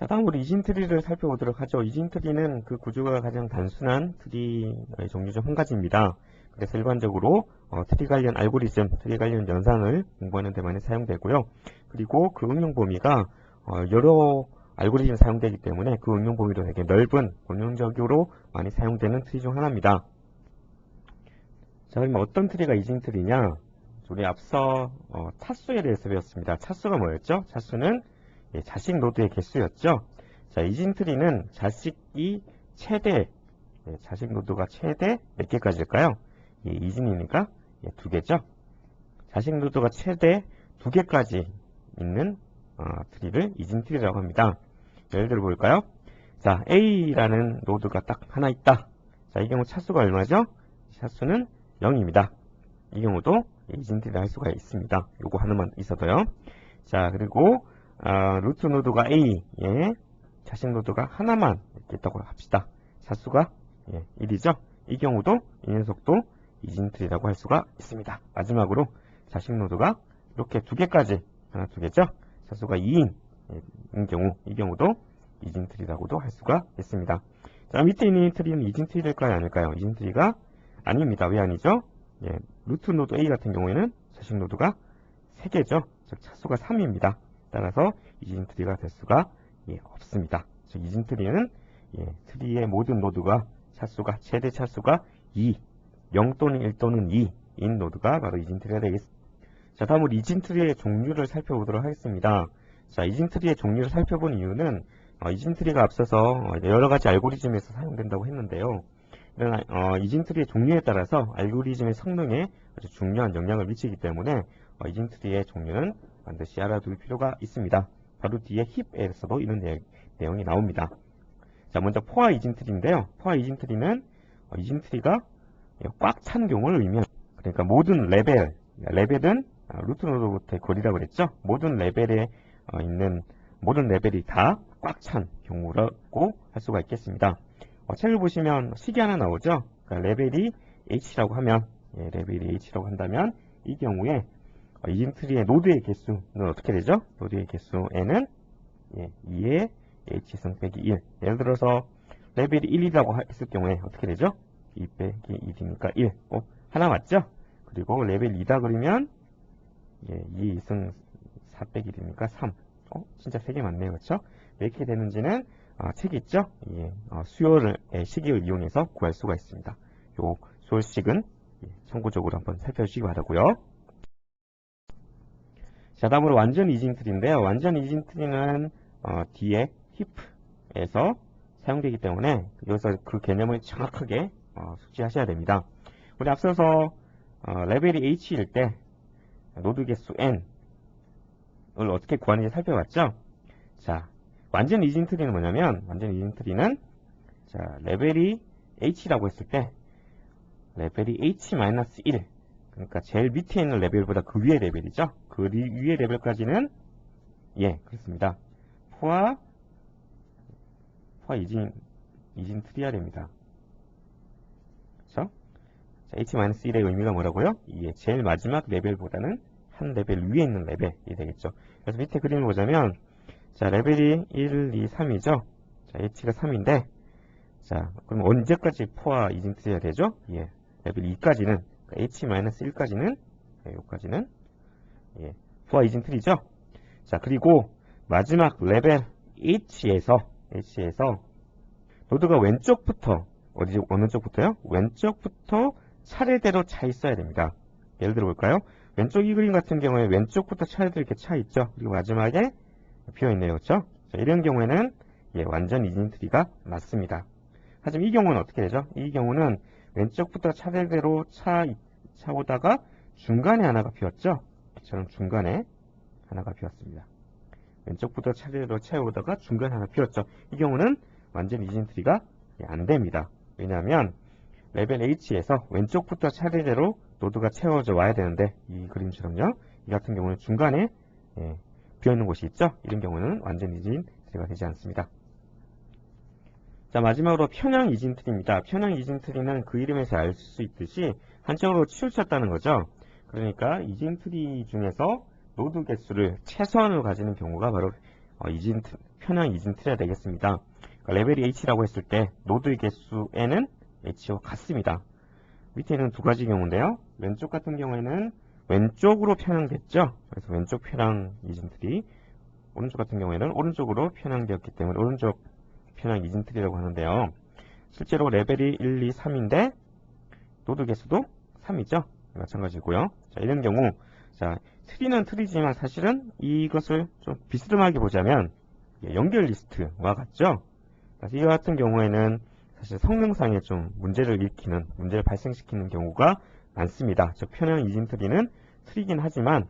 자, 다음으로 이진 트리를 살펴보도록 하죠. 이진 트리는 그 구조가 가장 단순한 트리의 종류 중 한 가지입니다. 그래서 일반적으로 어, 트리 관련 알고리즘, 트리 관련 연산을 공부하는 데 많이 사용되고요. 그리고 그 응용 범위가 어, 여러 알고리즘이 사용되기 때문에 그 응용 범위도 되게 넓은 본용적으로 많이 사용되는 트리 중 하나입니다. 자, 그러면 어떤 트리가 이진 트리냐? 우리 앞서 어, 차수에 대해서 배웠습니다. 차수가 뭐였죠? 차수는 예, 자식 노드의 개수였죠. 자, 이진 트리는 자식이 최대 예, 자식 노드가 최대 몇 개까지일까요? 예, 이진이니까 예, 두 개죠. 자식 노드가 최대 두 개까지 있는 어, 트리를 이진 트리라고 합니다. 예를 들어 볼까요? 자, A라는 노드가 딱 하나 있다. 자, 이 경우 차수가 얼마죠? 차수는 0입니다. 이 경우도 이진 트리를 할 수가 있습니다. 요거 하나만 있어도요. 자, 그리고 아, 루트 노드가 A에 자식 노드가 하나만 이렇게 있다고 합시다. 차수가 예, 1이죠. 이 경우도 이 녀석도 이진트리라고 할 수가 있습니다. 마지막으로 자식 노드가 이렇게 두 개까지 하나 두 개죠. 차수가 2인 인 경우 이 경우도 이진트리라고도 할 수가 있습니다. 자 밑에 있는 트리는 이진트리일까요 아닐까요? 이진트리가 아닙니다. 왜 아니죠? 예, 루트 노드 A 같은 경우에는 자식 노드가 3개죠. 즉 차수가 3입니다. 따라서 이진 트리가 될 수가 예, 없습니다. 즉 이진 트리는 예, 트리의 모든 노드가 차수가 최대 차수가 2, 0 또는 1 또는 2인 노드가 바로 이진 트리가 되겠습니다. 자, 다음으로 이진 트리의 종류를 살펴보도록 하겠습니다. 자, 이진 트리의 종류를 살펴본 이유는 어, 이진 트리가 앞서서 어, 여러 가지 알고리즘에서 사용된다고 했는데요. 이런 어, 이진 트리의 종류에 따라서 알고리즘의 성능에 아주 중요한 영향을 미치기 때문에 어, 이진 트리의 종류는 반드시 알아둘 필요가 있습니다. 바로 뒤에 힙에서도 이런 내용, 내용 이 나옵니다. 자, 먼저 포화 이진 트리인데요. 포화 이진 트리는 어, 이진 트리가 꽉 찬 경우를 의미합니다. 그러니까 모든 레벨, 레벨은 아, 루트 노드부터의 거리라고 그랬죠. 모든 레벨에 어, 있는 모든 레벨이 다 꽉 찬 경우라고 할 수가 있겠습니다. 어, 책을 보시면 식이 하나 나오죠. 그러니까 레벨이 H라고 하면 예, 레벨이 H라고 한다면 이 경우에 어, 이진트리의 노드의 개수는 어떻게 되죠? 노드의 개수 n은 예, 2의 h승 빼기 1. 예를 들어서 레벨이 1이라고 했을 경우에 어떻게 되죠? 2 빼기 1이니까 1. 어, 하나 맞죠? 그리고 레벨 2다 그러면 예, 2승 4 빼기 1이니까 3. 어, 진짜 3개 맞네요. 그렇죠? 왜 이렇게 되는지는 아, 책이 있죠? 예, 어, 수요를 예, 시기를 이용해서 구할 수가 있습니다. 요 수요식은 예, 참고적으로 한번 살펴주시기 바라고요. 자, 다음으로 완전 이징트리인데요. 완전 이징트리는 어, 뒤에 힙에서 사용되기 때문에 여기서 그 개념을 정확하게 어, 숙지하셔야 됩니다. 우리 앞서서 어, 레벨이 H일 때 노드 개수 N을 어떻게 구하는지 살펴봤죠? 자, 완전 이징트리는 뭐냐면 완전 이징트리는 자, 레벨이 H라고 했을 때 레벨이 H-1 그러니까 제일 밑에 있는 레벨보다 그 위의 레벨이죠. 그 위의 레벨까지는 예 그렇습니다. 포화 포화 이진 이진 트리아 됩니다. 그렇죠? 자, H-1의 의미가 뭐라고요? 예, 제일 마지막 레벨보다는 한 레벨 위에 있는 레벨이 되겠죠. 그래서 밑에 그림을 보자면 자 레벨이 1, 2, 3이죠. 자 H가 3인데 자 그럼 언제까지 포화 이진 트리아 되죠? 예, 레벨 2까지는 H-1까지는 네, 여기까지는 예, 부하 이진 트리죠. 자 그리고 마지막 레벨 H에서 H에서 노드가 왼쪽부터 어디 어느 쪽부터요? 왼쪽부터 차례대로 차 있어야 됩니다. 예를 들어 볼까요? 왼쪽 이 그림 같은 경우에 왼쪽부터 차례대로 이렇게 차 있죠. 그리고 마지막에 비어 있네요, 그렇죠? 자, 이런 경우에는 예, 완전 이진 트리가 맞습니다. 하지만 이 경우는 어떻게 되죠? 이 경우는 왼쪽부터 차례대로 차, 차 오다가 중간에 하나가 비었죠? 저는 중간에 하나가 비었습니다. 왼쪽부터 차례대로 차오다가 중간에 하나 비었죠. 이 경우는 완전 이진트리가 안 됩니다. 왜냐하면 레벨 H에서 왼쪽부터 차례대로 노드가 채워져 와야 되는데 이 그림처럼요. 이 같은 경우는 중간에 예, 비어있는 곳이 있죠. 이런 경우는 완전 이진트리가 되지 않습니다. 자 마지막으로 편향 이진트리입니다. 편향 이진트리는 그 이름에서 알 수 있듯이 한쪽으로 치우쳤다는 거죠. 그러니까 이진 트리 중에서 노드 개수를 최소한으로 가지는 경우가 바로 어, 이진 트- 편향 이진 트리가 되겠습니다. 그러니까 레벨이 H라고 했을 때 노드의 개수 N은 H와 같습니다. 밑에는 두 가지 경우인데요. 왼쪽 같은 경우에는 왼쪽으로 편향됐죠. 그래서 왼쪽 편향 이진 트리. 오른쪽 같은 경우에는 오른쪽으로 편향되었기 때문에 오른쪽 편향 이진 트리라고 하는데요. 실제로 레벨이 1, 2, 3인데 노드 개수도 3이죠. 마찬가지고요. 자, 이런 경우 자, 트리는 트리지만 사실은 이것을 좀 비스듬하게 보자면 예, 연결 리스트와 같죠. 그래서 이 같은 경우에는 사실 성능상에 좀 문제를 일으키는, 문제를 발생시키는 경우가 많습니다. 즉, 편향 이진 트리는 트리긴 하지만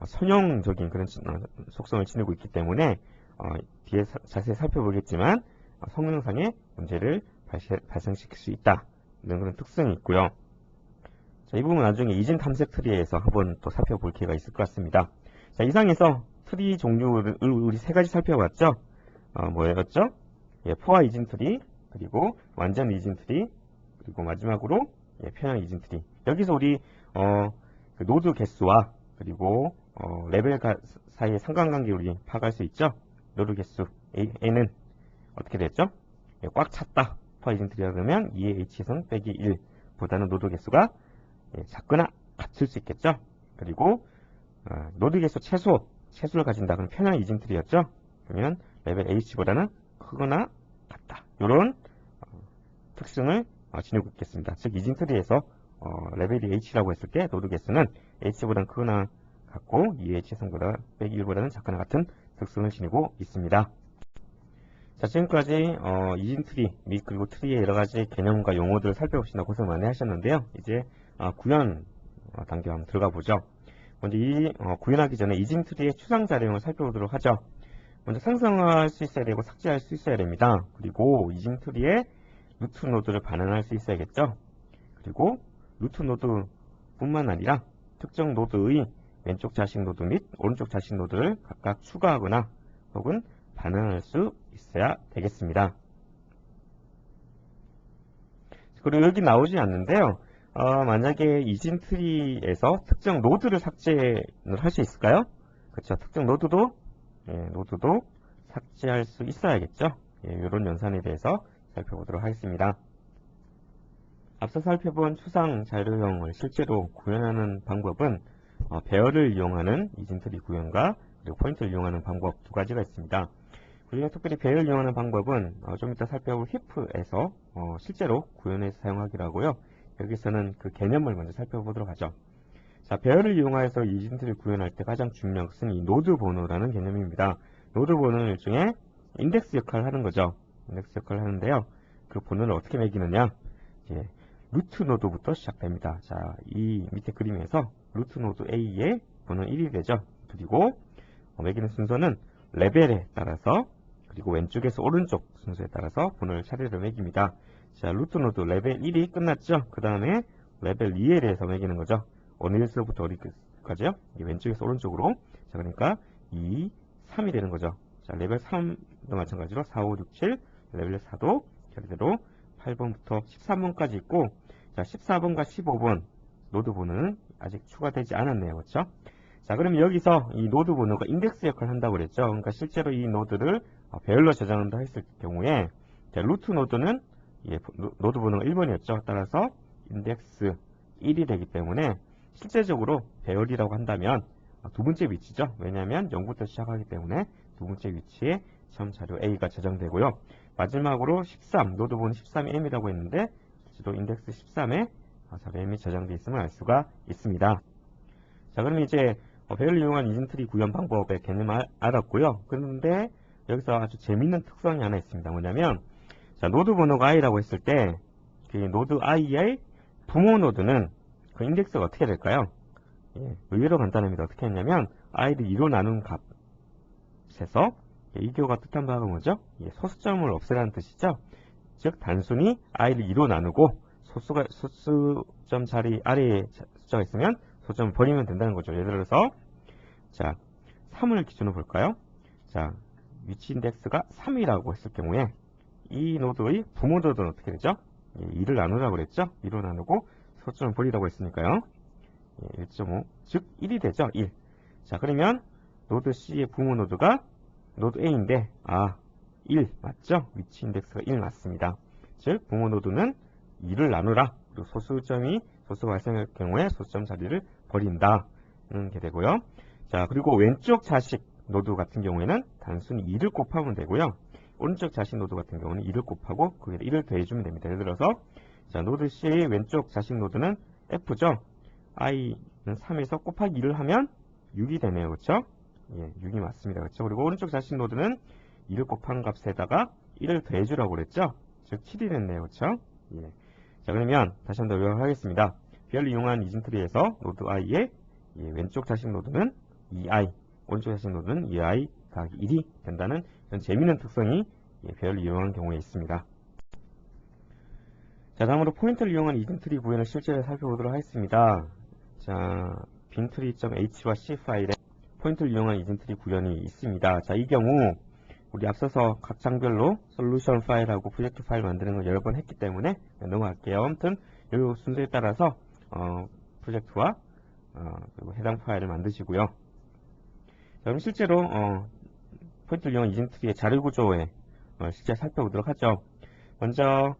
어, 선형적인 그런 지- 어, 속성을 지니고 있기 때문에 어, 뒤에 사- 자세히 살펴보겠지만 어, 성능상의 문제를 발생시킬 수 있다. 이런 그런 특성이 있고요. 자, 이 부분 나중에 이진 탐색 트리에서 한번 또 살펴볼 기회가 있을 것 같습니다. 자, 이상에서 트리 종류를 우리 세 가지 살펴봤죠? 어, 뭐였죠? 예, 포화 이진 트리, 그리고 완전 이진 트리, 그리고 마지막으로 예, 편향 이진 트리. 여기서 우리 어, 그 노드 개수와 그리고 어, 레벨 가- 사이의 상관관계 우리 파악할 수 있죠? 노드 개수 A, N은 어떻게 됐죠? 예, 꽉 찼다. 포화 이진 트리라 그러면 2의 H선 빼기 1보다는 노드 개수가 예, 작거나 같을 수 있겠죠? 그리고 어, 노드 개수 최소, 최소를 가진다. 그럼 편향 이진 트리였죠? 그러면 레벨 H보다는 크거나 같다. 이런 특성을 어, 지니고 있겠습니다. 즉 이진 트리에서 어, 레벨이 H라고 했을 때 노드 개수는 H보다는 크거나 같고 2H성보다 빼기 1보다는 작거나 같은 특성을 지니고 있습니다. 자 지금까지 어, 이진 트리 및 그리고 트리의 여러 가지 개념과 용어들을 살펴보시나 고생 많이 하셨는데요. 이제 아, 구현 어, 단계 한번 들어가 보죠. 먼저 이 어, 구현하기 전에 이진 트리의 추상 자료를 살펴보도록 하죠. 먼저 생성할 수 있어야 되고 삭제할 수 있어야 됩니다. 그리고 이진 트리의 루트 노드를 반환할 수 있어야겠죠. 그리고 루트 노드뿐만 아니라 특정 노드의 왼쪽 자식 노드 및 오른쪽 자식 노드를 각각 추가하거나 혹은 반환할 수 있어야 되겠습니다. 그리고 여기 나오지 않는데요. 어, 만약에 이진 트리에서 특정 노드를 삭제를 할 수 있을까요? 그렇죠. 특정 노드도 예, 노드도 삭제할 수 있어야겠죠. 예, 이런 연산에 대해서 살펴보도록 하겠습니다. 앞서 살펴본 추상 자료형을 실제로 구현하는 방법은 어, 배열을 이용하는 이진트리 구현과 그리고 포인트를 이용하는 방법 두 가지가 있습니다. 그중에 특별히 배열을 이용하는 방법은 어, 좀 이따 살펴볼 히프에서 어, 실제로 구현해서 사용하기로 하고요. 여기서는 그 개념을 먼저 살펴보도록 하죠. 자, 배열을 이용하여서 이진트를 구현할 때 가장 중요한 것은 이 노드 번호라는 개념입니다. 노드 번호는 일종의 인덱스 역할을 하는 거죠. 인덱스 역할을 하는데요. 그 번호를 어떻게 매기느냐? 예, 루트 노드부터 시작됩니다. 자, 이 밑에 그림에서 루트 노드 A의 번호는 1이 되죠. 그리고 어, 매기는 순서는 레벨에 따라서 그리고 왼쪽에서 오른쪽 순서에 따라서 번호를 차례로 매깁니다. 자, 루트 노드 레벨 1이 끝났죠. 그 다음에 레벨 2에 대해서 매기는 거죠. 어느에서부터 어디까지요? 이게 왼쪽에서 오른쪽으로. 자, 그러니까 2, 3이 되는 거죠. 자, 레벨 3도 마찬가지로 4, 5, 6, 7, 레벨 4도 결대로 8번부터 13번까지 있고, 자, 14번과 15번 노드 번호는 아직 추가되지 않았네요. 그렇죠? 자, 그러면 여기서 이 노드 번호가 인덱스 역할을 한다고 그랬죠. 그러니까 실제로 이 노드를 어, 배열로 저장한다 했을 경우에 자, 루트 노드는 예, 노- 노드 번호가 1번이었죠. 따라서 인덱스 1이 되기 때문에 실제적으로 배열이라고 한다면 어, 두 번째 위치죠. 왜냐하면 0부터 시작하기 때문에 두 번째 위치에 시험 자료 A가 저장되고요. 마지막으로 13, 노드 번호 13이 M이라고 했는데 실제로 인덱스 13에 자료 M이 저장되어 있음을 알 수가 있습니다. 자, 그럼 이제 어, 배열을 이용한 이진트리 구현 방법의 개념을 알- 알았고요. 그런데 여기서 아주 재밌는 특성이 하나 있습니다. 뭐냐면 자, 노드 번호가 i라고 했을 때 그 노드 i의 부모 노드는 그 인덱스가 어떻게 될까요? 예, 의외로 간단합니다. 어떻게 했냐면 i를 2로 나눈 값에서 예, 이교가 뜻한 바가 뭐죠? 예, 소수점을 없애라는 뜻이죠. 즉 단순히 i를 2로 나누고 소수가 소수점 자리 아래에 자- 숫자가 있으면 소점을 버리면 된다는 거죠. 예를 들어서 자 3을 기준으로 볼까요? 자 위치 인덱스가 3이라고 했을 경우에 이 노드의 부모 노드는 어떻게 되죠? 예, 2를 나누라고 그랬죠? 2로 나누고 소점을 버리라고 했으니까요. 예, 1.5, 즉 1이 되죠. 1. 자 그러면 노드 C의 부모 노드가 노드 A인데 아, 1 맞죠? 위치 인덱스가 1 맞습니다. 즉 부모 노드는 2를 나누라. 그리고 소수점이 소수 발생할 경우에 소수점 자리를 버린다. 는게 되고요. 자, 그리고 왼쪽 자식 노드 같은 경우에는 단순히 2를 곱하면 되고요. 오른쪽 자식 노드 같은 경우는 2를 곱하고 거기에 1을 더해주면 됩니다. 예를 들어서 자, 노드 C의 왼쪽 자식 노드는 F죠. I는 3에서 곱하기 2를 하면 6이 되네요. 그렇죠? 예, 6이 맞습니다. 그렇죠? 그리고 오른쪽 자식 노드는 2를 곱한 값에다가 1을 더해주라고 그랬죠? 즉 7이 됐네요. 그렇죠? 예. 자, 그러면 다시 한번 요약하겠습니다. 별을 이용한 이진트리에서 노드 i의 예, 왼쪽 자식 노드는 2i, 오른쪽 자식 노드는 2i 더하기 1이 된다는 이런 재미있는 특성이 예, 별을 이용한 경우에 있습니다. 자, 다음으로 포인트를 이용한 이진트리 구현을 실제로 살펴보도록 하겠습니다. 자, bintree.h와 c 파일에 포인트를 이용한 이진트리 구현이 있습니다. 자, 이 경우 우리 앞서서 각 장별로 솔루션 파일하고 프로젝트 파일 만드는 걸 여러 번 했기 때문에 넘어갈게요. 아무튼 이 순서에 따라서 어, 프로젝트와 어, 그리고 해당 파일을 만드시고요. 자, 그럼 실제로 어, 포인트를 이용한 이진트리의 자료 구조에 어, 실제 살펴보도록 하죠. 먼저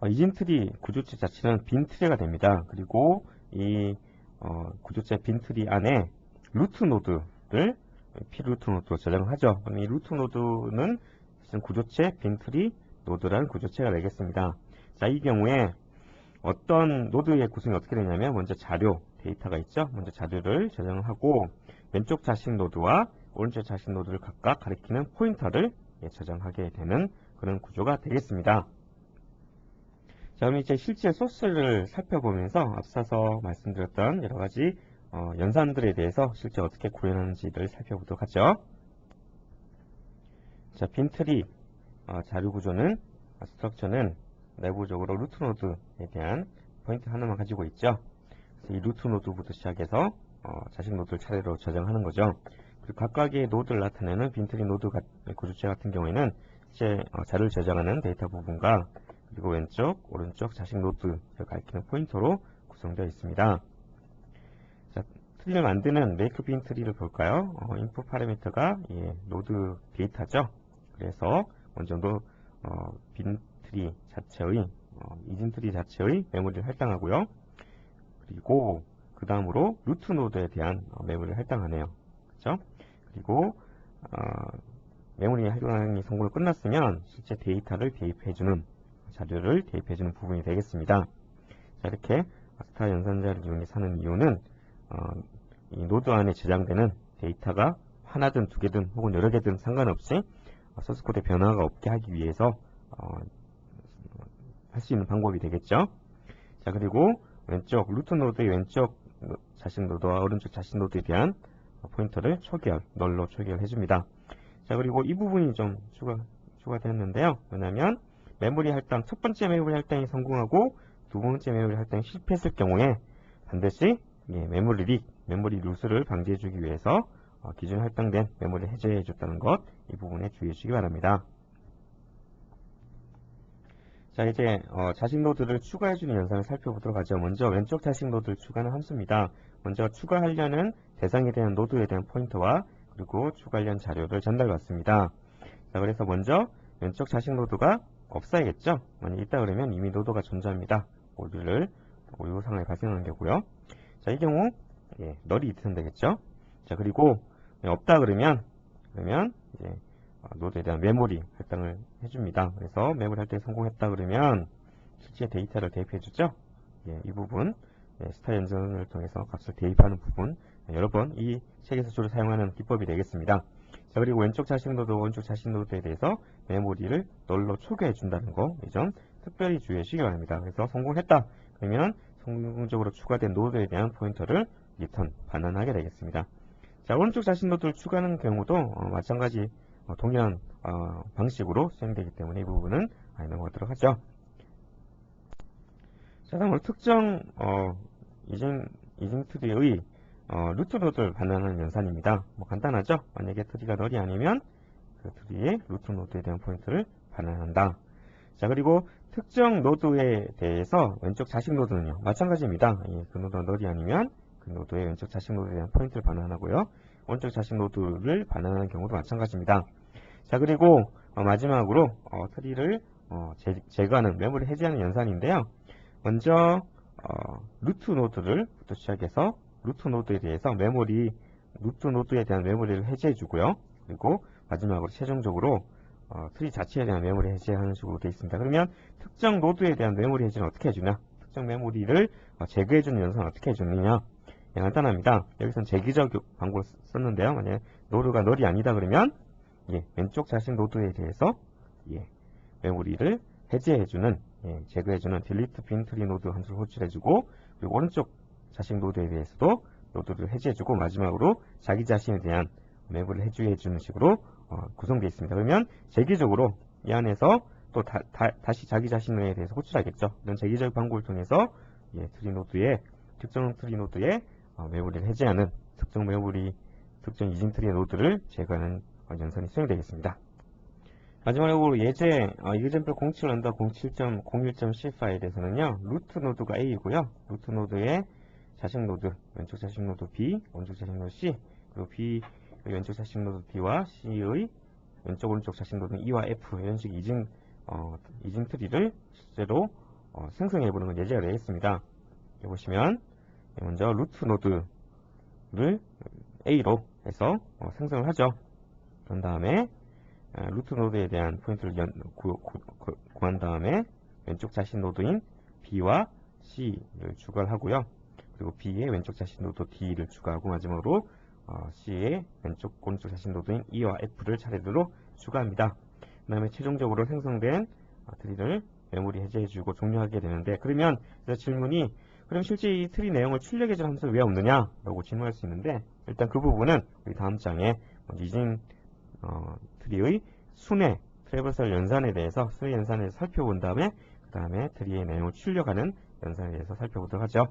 어, 이진트리 구조체 자체는 빈 트리가 됩니다. 그리고 이 어, 구조체 빈 트리 안에 루트 노드를 P루트 노드로 저장하죠. 그럼 이 루트 노드는 구조체 빈 트리 노드라는 구조체가 되겠습니다. 자, 이 경우에 어떤 노드의 구성이 어떻게 되냐면 먼저 자료, 데이터가 있죠. 먼저 자료를 저장하고 왼쪽 자식 노드와 오른쪽 자식 노드를 각각 가리키는 포인터를 예, 저장하게 되는 그런 구조가 되겠습니다. 자, 그럼 이제 실제 소스를 살펴보면서 앞서서 말씀드렸던 여러 가지 어, 연산들에 대해서 실제 어떻게 구현하는지를 살펴보도록 하죠. 자, 빈트리 어, 자료 구조는 아, 스트럭처는 내부적으로 루트 노드에 대한 포인트 하나만 가지고 있죠. 이 루트 노드부터 시작해서 어, 자식 노드를 차례로 저장하는 거죠. 그리고 각각의 노드를 나타내는 빈트리 노드 구조체 같은 경우에는 실제 어, 자료를 저장하는 데이터 부분과 그리고 왼쪽, 오른쪽 자식 노드를 가리키는 포인터로 구성되어 있습니다. 자, 트리를 만드는 make bin 트리를 볼까요? 어, input 파라미터가 예, 노드 데이터죠. 그래서 먼저 노, 어, 빈 트리 자체의 어, 이진 트리 자체의 메모리를 할당하고요. 그리고 그 다음으로 루트 노드에 대한 어, 메모리를 할당하네요. 그렇죠? 그리고 어, 메모리 할당이 성공을 끝났으면 실제 데이터를 대입해주는 자료를 대입해주는 부분이 되겠습니다. 자, 이렇게 스타 연산자를 이용해서 하는 이유는 어, 이 노드 안에 저장되는 데이터가 하나든 두 개든 혹은 여러 개든 상관없이 소스 코드에 변화가 없게 하기 위해서 어, 할 수 있는 방법이 되겠죠. 자 그리고 왼쪽 루트 노드의 왼쪽 자신 노드와 오른쪽 자신 노드에 대한 포인터를 초기화, 널로 초기화를 해줍니다. 자 그리고 이 부분이 좀 추가, 추가되었는데요. 왜냐하면 메모리 할당, 첫 번째 메모리 할당이 성공하고 두 번째 메모리 할당이 실패했을 경우에 반드시 예, 메모리 릭, 메모리 루스를 방지해주기 위해서 어, 기존 할당된 메모리를 해제해줬다는 것, 이 부분에 주의해주시기 바랍니다. 자 이제 어, 자식 노드를 추가해주는 현상을 살펴보도록 하죠. 먼저 왼쪽 자식 노드를 추가하는 함수입니다. 먼저 추가하려는 대상에 대한 노드에 대한 포인터와 그리고 추가하려는 자료를 전달받습니다. 자 그래서 먼저 왼쪽 자식 노드가 없어야겠죠. 만약 있다 그러면 이미 노드가 존재합니다. 오류를 오류 상황이 발생하는 거고요. 자, 이 경우 예, 널이 있으면 되겠죠. 자, 그리고 예, 없다 그러면 그러면 이제 어, 노드에 대한 메모리 할당을 해줍니다. 그래서 메모리 할당에 성공했다 그러면 실제 데이터를 대입해 주죠. 예, 이 부분 예, 스타 연전을 통해서 값을 대입하는 부분 예, 여러 번이 주로 사용하는 기법이 되겠습니다. 자, 그리고 왼쪽 자식 노드, 오른쪽 자식 노드에 대해서 메모리를 널로 초기화해 준다는 거, 이 점 특별히 주의해 주시기 바랍니다. 그래서 성공했다. 그러면 성공적으로 추가된 노드에 대한 포인터를 리턴, 반환하게 되겠습니다. 자, 오른쪽 자신 노드를 추가하는 경우도 어, 마찬가지 어, 동일한 어, 방식으로 수행되기 때문에 이 부분은 넘어가도록 하죠. 자, 다음으로 특정 어, 이징, 이징 트리의 어, 루트 노드를 반환하는 연산입니다. 뭐 간단하죠? 만약에 트리가 널이 아니면 그 트리의 루트 노드에 대한 포인트를 반환한다. 자, 그리고 특정 노드에 대해서 왼쪽 자식 노드는요. 마찬가지입니다. 예, 그 노드가 널이 아니면 그 노드의 왼쪽 자식 노드에 대한 포인트를 반환하고요. 오른쪽 자식 노드를 반환하는 경우도 마찬가지입니다. 자 그리고 어, 마지막으로 어, 트리를 어, 제, 제거하는 메모리 해제하는 연산인데요. 먼저 어, 루트 노드를 부터 시작해서 루트 노드에 대해서 메모리 루트 노드에 대한 메모리를 해제해 주고요. 그리고 마지막으로 최종적으로 어, 트리 자체에 대한 메모리 해제하는 식으로 되어 있습니다. 그러면 특정 노드에 대한 메모리 해제는 어떻게 해주냐? 특정 메모리를 어, 제거해주는 연산은 어떻게 해주느냐? 예, 간단합니다. 여기서는 제기적 방법을 썼는데요. 만약에 노드가 널이 아니다 그러면 예, 왼쪽 자식 노드에 대해서 예, 메모리를 해제해주는 예, 제거해주는 delete bin tree 노드 함수를 호출해주고 그리고 오른쪽 자식 노드에 대해서도 노드를 해제해주고 마지막으로 자기 자신에 대한 메모리를 해주해주는 식으로 어, 구성되어 있습니다. 그러면 제기적으로 이 안에서 또 다, 시 자기 자신에 대해서 호출하겠죠. 이런 제기적 방법을 통해서 예, 트리 노드에 특정 트리 노드에 어, 메모리를 해제하는 특정 메모리 특정 이진 트리의 노드를 제거하는 어, 연산이 수행되겠습니다. 마지막으로 예제 어, example 07 언더 07.01.c 파일에서는요 루트 노드가 A이고요 루트 노드의 자식 노드 왼쪽 자식 노드 B 오른쪽 자식 노드 C 그리고 B 왼쪽 자식 노드 D와 C의 왼쪽 오른쪽 자식 노드 E와 F 이런 식 이징 어, 이징 트리를 실제로 어, 생성해 보는 건 예제가 되겠습니다. 여기 보시면 먼저 루트 노드를 A로 해서 어, 생성을 하죠. 그런 다음에 아, 루트 노드에 대한 포인트를 연, 구, 구, 구한 다음에 왼쪽 자신 노드인 B와 C를 추가를 하고요. 그리고 B의 왼쪽 자신 노드 D를 추가하고 마지막으로 어, C의 왼쪽 오른쪽 자신 노드인 E와 F를 차례대로 추가합니다. 그 다음에 최종적으로 생성된 어, 트리를 메모리 해제해주고 종료하게 되는데 그러면 질문이 그럼 실제 이 트리 내용을 출력해주는 함수 왜 없느냐? 라고 질문할 수 있는데 일단 그 부분은 우리 다음 장에 이진 어, 트리의 순회 트래버설 연산에 대해서 순회 연산에 서 살펴본 다음에 그 다음에 트리의 내용을 출력하는 연산에 대해서 살펴보도록 하죠.